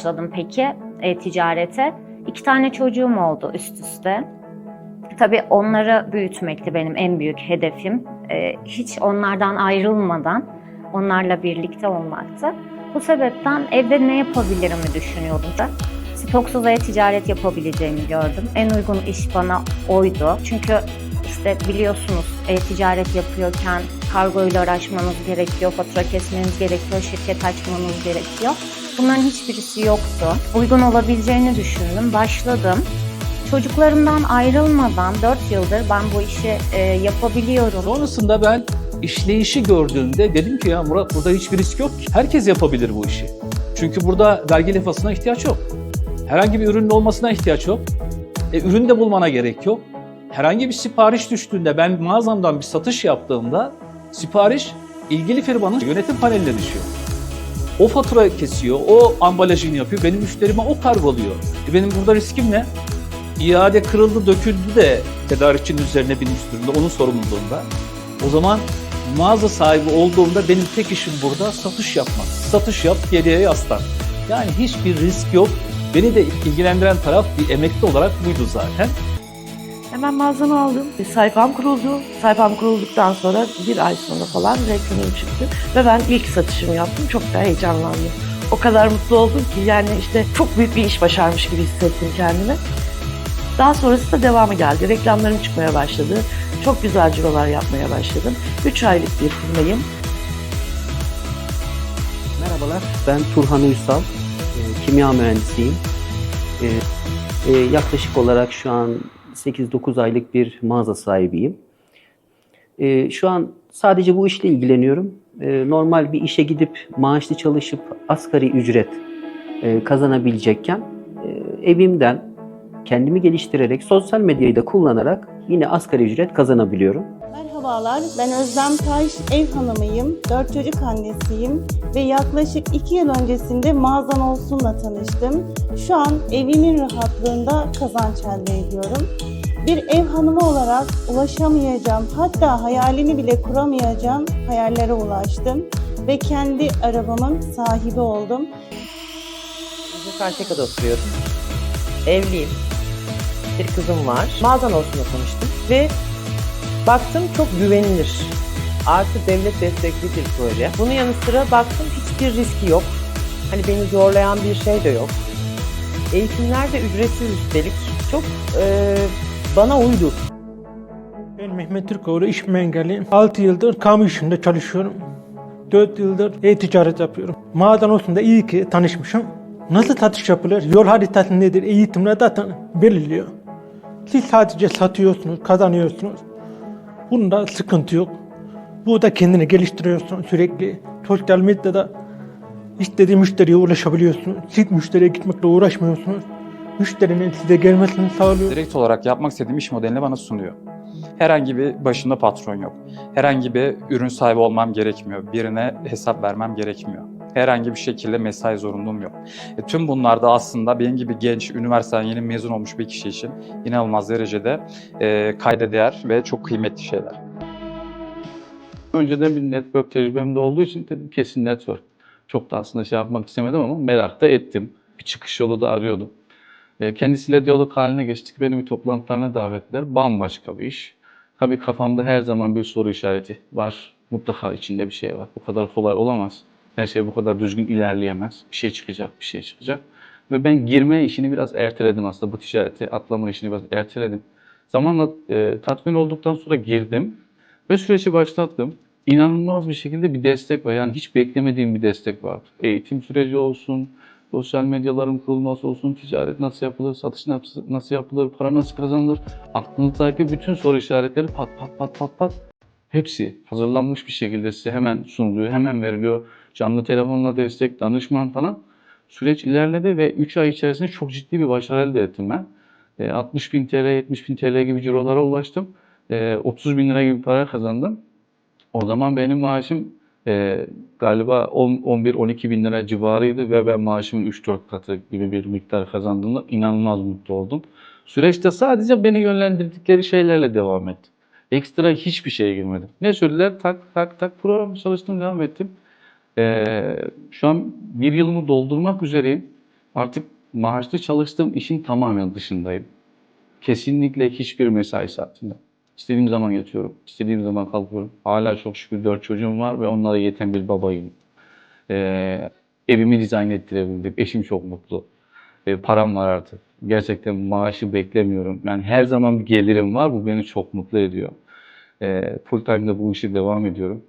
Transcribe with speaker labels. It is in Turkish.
Speaker 1: başladım peki e-ticarete. İki tane çocuğum oldu üst üste. Tabii onları büyütmekti benim en büyük hedefim. Ee, hiç onlardan ayrılmadan onlarla birlikte olmaktı. Bu sebepten evde ne yapabilirimi düşünüyordum. Stoksuz e-ticaret yapabileceğimi gördüm. En uygun iş bana oydu. Çünkü işte biliyorsunuz e-ticaret yapıyorken kargoyla uğraşmanız gerekiyor, fatura kesmeniz gerekiyor, şirket açmanız gerekiyor. Bunların hiçbirisi yoktu. Uygun olabileceğini düşündüm. Başladım. Çocuklarımdan ayrılmadan 4 yıldır ben bu işi e, yapabiliyorum.
Speaker 2: Sonrasında ben işleyişi gördüğümde dedim ki ya Murat burada hiçbir risk yok. Herkes yapabilir bu işi. Çünkü burada vergi lefasına ihtiyaç yok. Herhangi bir ürünün olmasına ihtiyaç yok. E, ürün de bulmana gerek yok. Herhangi bir sipariş düştüğünde ben mağazamdan bir satış yaptığımda sipariş ilgili firmanın yönetim paneline düşüyor. O fatura kesiyor, o ambalajını yapıyor, benim müşterime o kargoluyor. E benim burada riskim ne? İade kırıldı, döküldü de tedarikçinin üzerine binmiş durumda, onun sorumluluğunda. O zaman mağaza sahibi olduğumda benim tek işim burada satış yapmak. Satış yap, geriye yaslan. Yani hiçbir risk yok. Beni de ilgilendiren taraf bir emekli olarak buydu zaten.
Speaker 3: Hemen mağazamı aldım. Bir sayfam kuruldu. Sayfam kurulduktan sonra bir ay sonra falan reklamım çıktı. Ve ben ilk satışımı yaptım. Çok da heyecanlandım. O kadar mutlu oldum ki yani işte çok büyük bir iş başarmış gibi hissettim kendimi. Daha sonrası da devamı geldi. Reklamlarım çıkmaya başladı. Çok güzel cirolar yapmaya başladım. 3 aylık bir firmayım.
Speaker 4: Merhabalar, ben Turhan Ünsal, e, kimya mühendisiyim. E, e, yaklaşık olarak şu an 8-9 aylık bir mağaza sahibiyim. E, şu an sadece bu işle ilgileniyorum. E, normal bir işe gidip maaşlı çalışıp asgari ücret e, kazanabilecekken e, evimden kendimi geliştirerek, sosyal medyayı da kullanarak yine asgari ücret kazanabiliyorum.
Speaker 5: Merhabalar, ben Özlem Taş, ev hanımıyım, dört çocuk annesiyim ve yaklaşık iki yıl öncesinde Mağazan Olsun'la tanıştım. Şu an evimin rahatlığında kazanç elde ediyorum. Bir ev hanımı olarak ulaşamayacağım, hatta hayalini bile kuramayacağım hayallere ulaştım ve kendi arabamın sahibi oldum.
Speaker 6: Karşıyaka'da oturuyorum. Evliyim. Bir kızım var. Mağazan olsunla tanıştım ve baktım çok güvenilir. Artı devlet destekli bir proje. Bunun yanı sıra baktım hiçbir riski yok. Hani beni zorlayan bir şey de yok. Eğitimler de ücretsiz üstelik. Çok eee, bana uydu.
Speaker 7: Ben Mehmet Türkoğlu, işim engelliyim. 6 yıldır kamu işinde çalışıyorum. 4 yıldır e-ticaret yapıyorum. Mağazadan olsun da iyi ki tanışmışım. Nasıl satış yapılır? Yol haritası nedir? Eğitimler zaten belirliyor. Siz sadece satıyorsunuz, kazanıyorsunuz. Bunda sıkıntı yok. Burada kendini geliştiriyorsun sürekli. Sosyal medyada istediği müşteriye ulaşabiliyorsunuz. Siz müşteriye gitmekle uğraşmıyorsunuz. Müşterinin size gelmesini sağlıyor.
Speaker 8: direkt olarak yapmak istediğim iş modelini bana sunuyor. Herhangi bir başında patron yok. Herhangi bir ürün sahibi olmam gerekmiyor. Birine hesap vermem gerekmiyor. Herhangi bir şekilde mesai zorunluluğum yok. E, tüm bunlar da aslında benim gibi genç, üniversiteden yeni mezun olmuş bir kişi için inanılmaz derecede e, kayda değer ve çok kıymetli şeyler.
Speaker 9: Önceden bir network tecrübem de olduğu için dedim kesin network. Çok da aslında şey yapmak istemedim ama merak da ettim. Bir çıkış yolu da arıyordum. E, Kendisiyle diyalog haline geçtik. Beni bir toplantılarına davet ettiler. Bambaşka bir iş. Tabii kafamda her zaman bir soru işareti var. Mutlaka içinde bir şey var. Bu kadar kolay olamaz. Her şey bu kadar düzgün ilerleyemez. Bir şey çıkacak, bir şey çıkacak. Ve ben girme işini biraz erteledim aslında. Bu ticareti atlama işini biraz erteledim. Zamanla e, tatmin olduktan sonra girdim. Ve süreci başlattım. İnanılmaz bir şekilde bir destek var. Yani hiç beklemediğim bir destek var. Eğitim süreci olsun, sosyal medyaların kurulması olsun, ticaret nasıl yapılır, satış nasıl, yapılır, para nasıl kazanılır. Aklınızdaki bütün soru işaretleri pat pat pat pat pat. Hepsi hazırlanmış bir şekilde size hemen sunuluyor, hemen veriliyor. Canlı telefonla destek, danışman falan. Süreç ilerledi ve 3 ay içerisinde çok ciddi bir başarı elde ettim ben. E, 60 bin TL, 70 bin TL gibi cirolara ulaştım. E, 30 bin lira gibi para kazandım. O zaman benim maaşım e, galiba 11-12 bin lira civarıydı ve ben maaşımın 3-4 katı gibi bir miktar kazandığımda inanılmaz mutlu oldum. Süreçte sadece beni yönlendirdikleri şeylerle devam ettim. Ekstra hiçbir şeye girmedim. Ne söylediler? Tak tak tak program çalıştım devam ettim. E, şu an bir yılımı doldurmak üzereyim. Artık maaşlı çalıştığım işin tamamen dışındayım. Kesinlikle hiçbir mesai saatinde. İstediğim zaman yatıyorum, istediğim zaman kalkıyorum. Hala çok şükür dört çocuğum var ve onlara yeten bir babayım. Ee, evimi dizayn ettirebildim. Eşim çok mutlu. Ee, param var artık. Gerçekten maaşı beklemiyorum. Yani her zaman bir gelirim var. Bu beni çok mutlu ediyor. Ee, full time'da bu işe devam ediyorum.